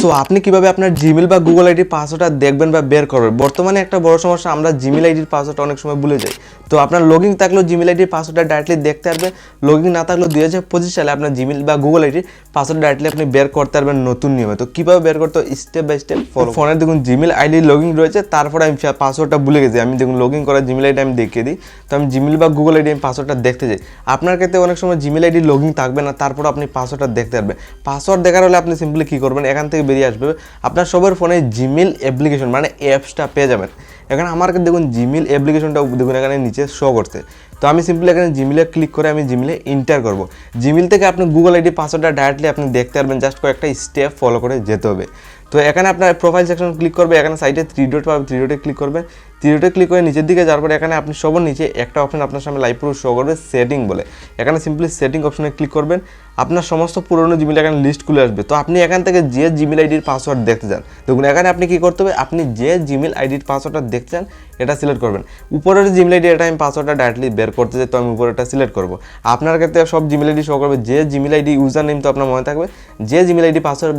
So আপনি কীভাবে আপনার জিমেল বা গুগল আইডির পাসওয়ার্ডটা দেখবেন বা বের করবেন? বর্তমানে একটা বড় সমস্যা, আমরা জিমেল আইডির পাসওয়ার্ডটা অনেক সময় ভুলে যাই। তো আপনার লগিং থাকলেও জিমেল আইডির পাসওয়ার্ডটা ডাইরেক্টলি দেখতে পারবেন লগিং না থাকলেও দুই হাজার পঁচিশ সালে আপনার জিমেল বা গুগল আইডির পাসওয়ার্ড ডাইরেক্টলি আপনি বের করতে পারবেন নতুন নিয়মে। তো কীভাবে বের করতে স্টেপ বাই স্টেপ ফলো ফোনে দেখুন জিমেল আইডি লগিং রয়েছে, তারপরে আমি পাসওয়ার্ডটা ভুলে গেছি। আমি দেখুন লগিং করা জিমেল আইডি আমি দেখিয়ে দিই। তো আমি জিমেল বা গুগল আইডি আমি পাসওয়ার্ডটা দেখতে যাই আপনার ক্ষেত্রে অনেক সময় জিমেল আইডি লগিং থাকবে না তারপর আপনি পাসওয়ার্ডটা দেখতে পারবেন। পাসওয়ার্ড দেখার হলে আপনি সিম্পলি কী করবেন? এখান থেকে বেরিয়ে আসবে। আপনার সবার ফোনে জিমেল অ্যাপ্লিকেশন মানে অ্যাপসটা পেয়ে যাবেন। এখানে আমার দেখুন জিমেল অ্যাপ্লিকেশনটা দেখুন এখানে নিচে শো করছে। তো আমি সিম্পলি এখানে জিমেলে ক্লিক করে আমি জিমেলে ইন্টার করব। জিমেল থেকে আপনি গুগল আইডি পাসওয়ার্ডটা ডাইরেক্টলি আপনি দেখতে পারবেন জাস্ট কয়েকটা স্টেপ ফলো করে যেতে হবে। তো এখানে আপনার প্রোফাইল সেকশন ক্লিক করবে, এখানে সাইডে থ্রি ডট পাবে থ্রি ডটে ক্লিক করবেন থ্রি ডটে ক্লিক করে নিচের দিকে যাওয়ার পরে এখানে আপনি সবার নিচে একটা অপশন আপনার সামনে লাইভ পুরো শো করবে সেটিং বলে। এখানে সিম্পলি সেটিং অপশনে ক্লিক করবেন, আপনার সমস্ত পুরনো জিমেল এখানে লিস্ট খুলে আসবে। তো আপনি এখান থেকে যে জিমেল আইডির পাসওয়ার্ড দেখতে চান, দেখুন এখানে আপনি কি করতে হবে, আপনি যে জিমেল আইডির পাসওয়ার্ডটা দেখতে চান, এটা সিলেক্ট করবেন। উপরের জিমেল আইডি এটা আমি পাসওয়ার্ডটা ডাইরেক্টলি বের করতে চাই, তো আমি একটা সিলেক্ট করব। আপনার ক্ষেত্রে সব জিমেল আইডি শো করবে। যে জিমেল আইডি ইউজার নেম তো আপনার মনে থাকবে। যে জিমেল আইডি পাসওয়ার্ড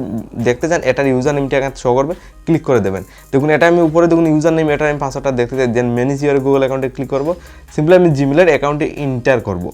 দেখতে চান, এটার ইউজার নেমটি এখানে শো করবে ক্লিক করে দেবেন। দেখুন, এটা আমি উপরে দেখুন ইউজার নেম এটা আমি পাসওয়ার্ডটা দেখতে চাই। দেন ম্যানেজ ইউর গুগল অ্যাকাউন্টে ক্লিক করব। সিম্পলি আমি জিমেলের অ্যাকাউন্টে ইন্টার করব।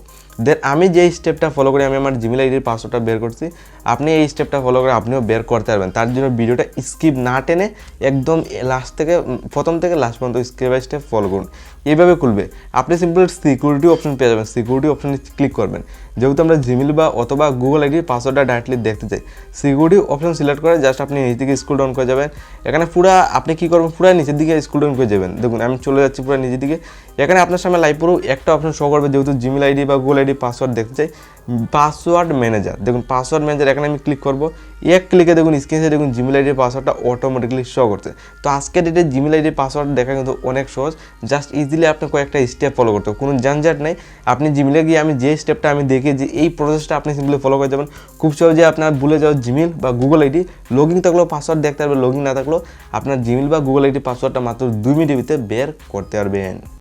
দেন আমি যে স্টেপটা ফলো করে, আমি আমার জিমেল আইডির পাসওয়ার্ডটা বের করছি। আপনি এই স্টেপটা ফলো করে আপনিও বের করতে পারবেন। তার জন্য ভিডিওটা স্কিপ না টেনে একদম লাস্ট থেকে, প্রথম থেকে লাস্ট পর্যন্ত স্টেপ বাই স্টেপ ফলো করুন। এইভাবে খুলবে। আপনি সিম্পল সিকিউরিটি অপশন পেয়ে যাবেন। সিকিউরিটি অপশনে ক্লিক করবেন। যেহেতু আমরা জিমেল বা অথবা গুগল আইডির পাসওয়ার্ডটা ডাইরেক্টলি দেখতে চাই। সিকিউরিটি অপশন সিলেক্ট করে জাস্ট আপনি নিচ দিকে স্কুল ডাউন করে যাবেন। এখানে পুরা আপনি কী করবেন? পুরো নিচের দিকে স্কুল ডাউন করে যাবেন। দেখুন, আমি চলে যাচ্ছি পুরো নিচের দিকে। এখানে আপনার সামনে লাইভ পুরো একটা অপশন শো করবে। যেহেতু জিমেল আইডি বা গুগল আইডি পাসওয়ার্ড দেখতে চাই। পাসওয়ার্ড ম্যানেজার দেখুন পাসওয়ার্ড ম্যানেজার এখানে আমি ক্লিক করব। এক ক্লিকে দেখুন স্ক্রিনে দেখুন জিমেল আইডির পাসওয়ার্ডটা অটোমেটিকলি শো করছে। তো আজকের ডেটে জিমেল আইডির পাসওয়ার্ড দেখা কিন্তু অনেক সহজ। জাস্ট ইজিলি আপনি কয়েকটা স্টেপ ফলো করতে কোনো ঝঞ্ঝাট নেই। আপনি জিমেলে গিয়ে আমি যে স্টেপটা আমি দেখি যে এই প্রসেসটা আপনি সিম্পলি ফলো করে যাবেন। খুব সহজে আপনার ভুলে যাওয়া জিমেল বা গুগল আইডি লগ থাকলেও পাসওয়ার্ড দেখতে পারবে লগ না থাকলেও আপনার জিমেল বা গুগল আইডি পাসওয়ার্ডটা মাত্র দুই মিনিটের ভিতরে বের করতে পারবেন।